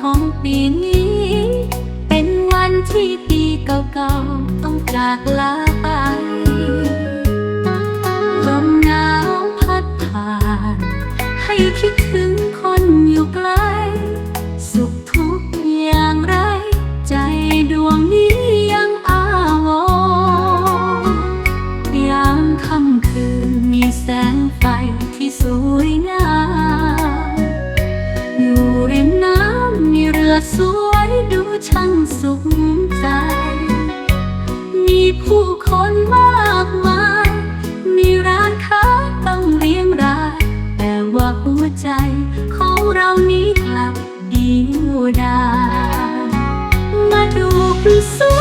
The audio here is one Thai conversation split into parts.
ของปีนี้ เป็นวันที่ปีเก่าๆ ต้องจากลาไปลมหนาวพัดผ่าน ให้คิดถึงคนอยู่ไกล สุขทุกข์อย่างไร ใจดวงนี้ยังอาวรณ์ยามค่ำคืนมีแสงไฟที่สวยงาม อสวยดูช่างสุขใจ มีผู้คนมากมาย มีร้านค้าต้องเลี้ยงราย แต่ว่าหัวใจของเรานี้กลับเดียวดายมาดูสวย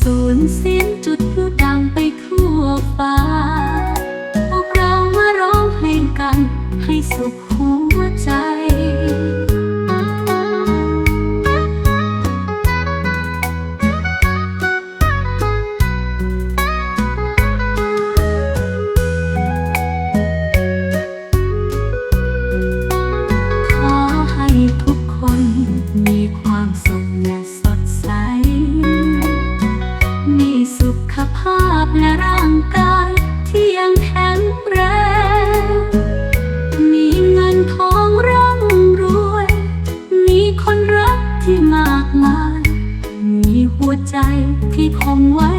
สูนเสียงจุดพลุดังไปทั่วฟ้า ภาพและร่างกายที่ยังแข็งแรง มีเงินทองร่ำรวย มีคนรักที่มากมาย มีหัวใจที่คงไว้